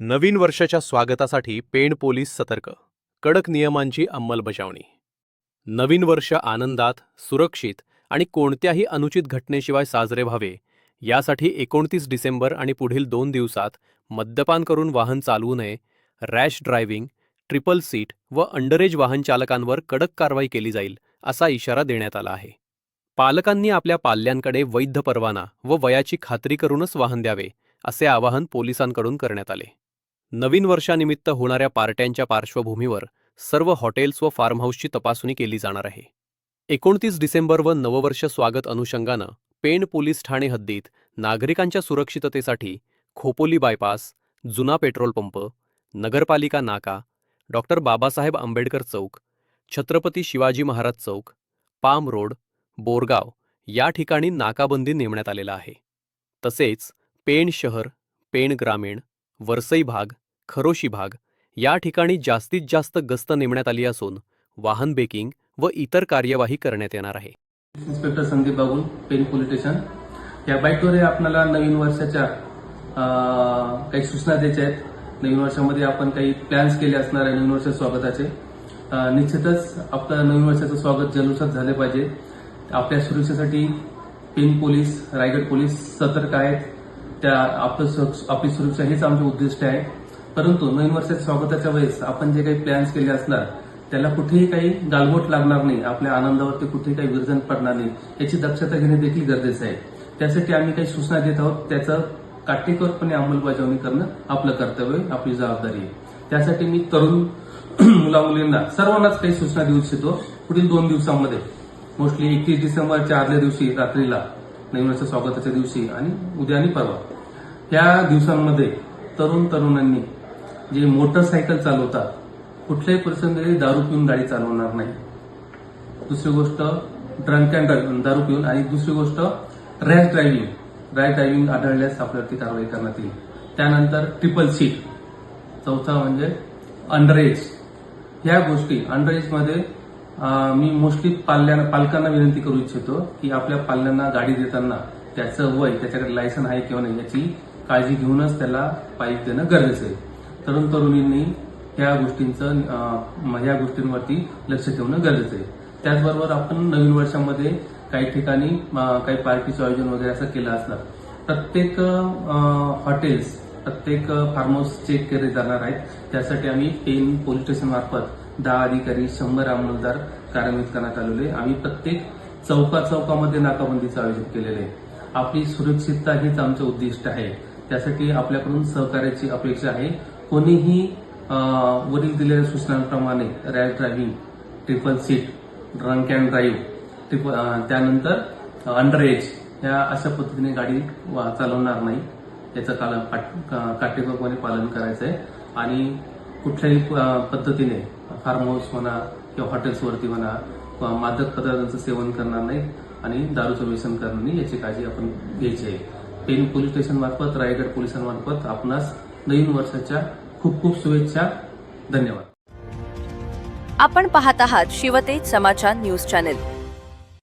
नवीन वर्षाच्या स्वागतासाठी पेण पोलीस सतर्क कडक नियमांची अंमलबजावणी. नवीन वर्ष आनंदात सुरक्षित आणि कोणत्याही अनुचित घटनेशिवाय साजरे व्हावे यासाठी एकोणतीस डिसेंबर आणि पुढील दोन दिवसात मद्यपान करून वाहन चालवू नये रॅश ड्रायव्हिंग ट्रिपल सीट व अंडरेज वाहन चालकांवर कडक कारवाई केली जाईल असा इशारा देण्यात आला आहे. पालकांनी आपल्या पाल्यांकडे वैध परवाना व वयाची खात्री करूनच वाहन द्यावे असे आवाहन पोलिसांकडून करण्यात आले. नवीन वर्षानिमित्त होणाऱ्या पार्ट्यांच्या पार्श्वभूमीवर सर्व हॉटेल्स व फार्महाऊसची तपासणी केली जाणार आहे. एकोणतीस डिसेंबर व नववर्ष स्वागत अनुषंगानं पेण पोलीस ठाणे हद्दीत नागरिकांच्या सुरक्षिततेसाठी खोपोली बायपास जुना पेट्रोल पंप नगरपालिका नाका डॉक्टर बाबासाहेब आंबेडकर चौक छत्रपती शिवाजी महाराज चौक पाम रोड बोरगाव या ठिकाणी नाकाबंदी नेमण्यात आलेला आहे. तसेच पेण शहर पेण ग्रामीण वरसई भाग खरोशी भाग या ठिकाणी जास्तीत जास्त गस्त नेमण्यात आली असून वाहन बेकिंग व इतर कार्यवाही करण्यात येणार आहे. Inspector Sandeep Babul Pen police station. या बाईकद्वारे आपल्याला नवीन वर्षाच्या काही सूचना द्यायच्या आहेत. नवीन वर्षामध्ये आपण काही प्लॅन्स केले असणार आहे नवीन वर्ष स्वागताचे. निश्चितच आपलं नवीन वर्षाचं स्वागत जल्लोषात झाले पाहिजे. आपल्या सुरक्षेसाठी पेन पोलीस रायगड पोलीस सतर्क आहेत. त्या आपलं आपली सुरक्षा हेच आमचे उद्दिष्ट आहे. परंतु नवीन वर्षाच्या स्वागताच्या वेळेस आपण जे काही प्लॅन्स केले असणार त्याला कुठेही काही गालबोट लागणार नाही. आपल्या आनंदावरती कुठेही काही विरजन पडणार नाही. याची दक्षता घेणे देखील गरजेचं आहे. त्यासाठी आम्ही काही सूचना देत आहोत. त्याचं काटेकोरपणे अंमलबजावणी करणं आपलं कर्तव्य आहे, आपली जबाबदारी आहे. त्यासाठी मी तरुण मुला मुलींना सर्वांनाच काही सूचना देऊ इच्छितो. पुढील दोन दिवसांमध्ये मोस्टली एकतीस डिसेंबरच्या आदल्या दिवशी रात्रीला नवीन वर्ष स्वागताच्या दिवशी आणि उद्या आणि परवा. या दिवसांमध्ये तरुण तरुणांनी जे मोटरसायकल चालवतात कुठल्याही परिस्थितीमध्ये दारू पिऊन गाडी चालवणार नाही. दुसरी गोष्ट ड्रंक अँड ड्राईव्ह दारू पिऊन. आणि दुसरी गोष्ट रॅश ड्रायव्हिंग रॅश ड्रायव्हिंग आढळल्यास आपल्यावरती कारवाई करण्यात येईल. त्यानंतर ट्रिपल सीट चौथा म्हणजे अंडर एज ह्या गोष्टी अंडर एजमध्ये मी मोस्टली पाल्यांना पालकांना विनंती करू इच्छितो की आपल्या पाल्यांना गाडी देताना त्याचं वय त्याच्याकडे लायसन आहे किंवा नाही याची काळजी घेऊनच त्याला पाईप देणं गरजेचं आहे. तरुण तरुणींनी ह्या गोष्टींचं ह्या गोष्टींवरती लक्ष ठेवणं गरजेचं आहे. त्याचबरोबर आपण नवीन वर्षामध्ये काही ठिकाणी काही पार्टीचं आयोजन वगैरे असं केलं असलं प्रत्येक हॉटेल्स प्रत्येक फार्म हाऊस चेक केले जाणार आहेत. त्यासाठी आम्ही पेन पोलीस स्टेशन मार्फत दहा अधिकारी शंभर अंमलदार कार्यान्वित करण्यात आलेले आम्ही प्रत्येक चौका चौकामध्ये नाकाबंदीचं आयोजन केलेलं आहे. आपली सुरक्षितता हेच आमचं उद्दिष्ट आहे. त्यासाठी आपल्याकडून सहकार्याची अपेक्षा आहे. कोणीही वरील दिलेल्या सूचनांप्रमाणे rash driving triple seat drunk and drive triple त्यानंतर अंडर एज ह्या अशा पद्धतीने गाडी वा- चालवणार नाही. याचं काल काट- का- काटेकोरपणे पालन करायचं आहे आणि कुठल्याही पद्धतीने फार्म हाऊस म्हणा किंवा हॉटेल्सवरती म्हणा मादक पदार्थांचं सेवन करणार नाही आणि दारूचं व्यसन करणार नाही याची काळजी आपण घ्यायची आहे. पेन पोलीस स्टेशनमार्फत रायगड पोलिसांमार्फत आपणास नवीन वर्षाच्या खूप खूप शुभेच्छा. धन्यवाद. आपण पाहत आहात शिवतेज समाचार न्यूज चॅनेल.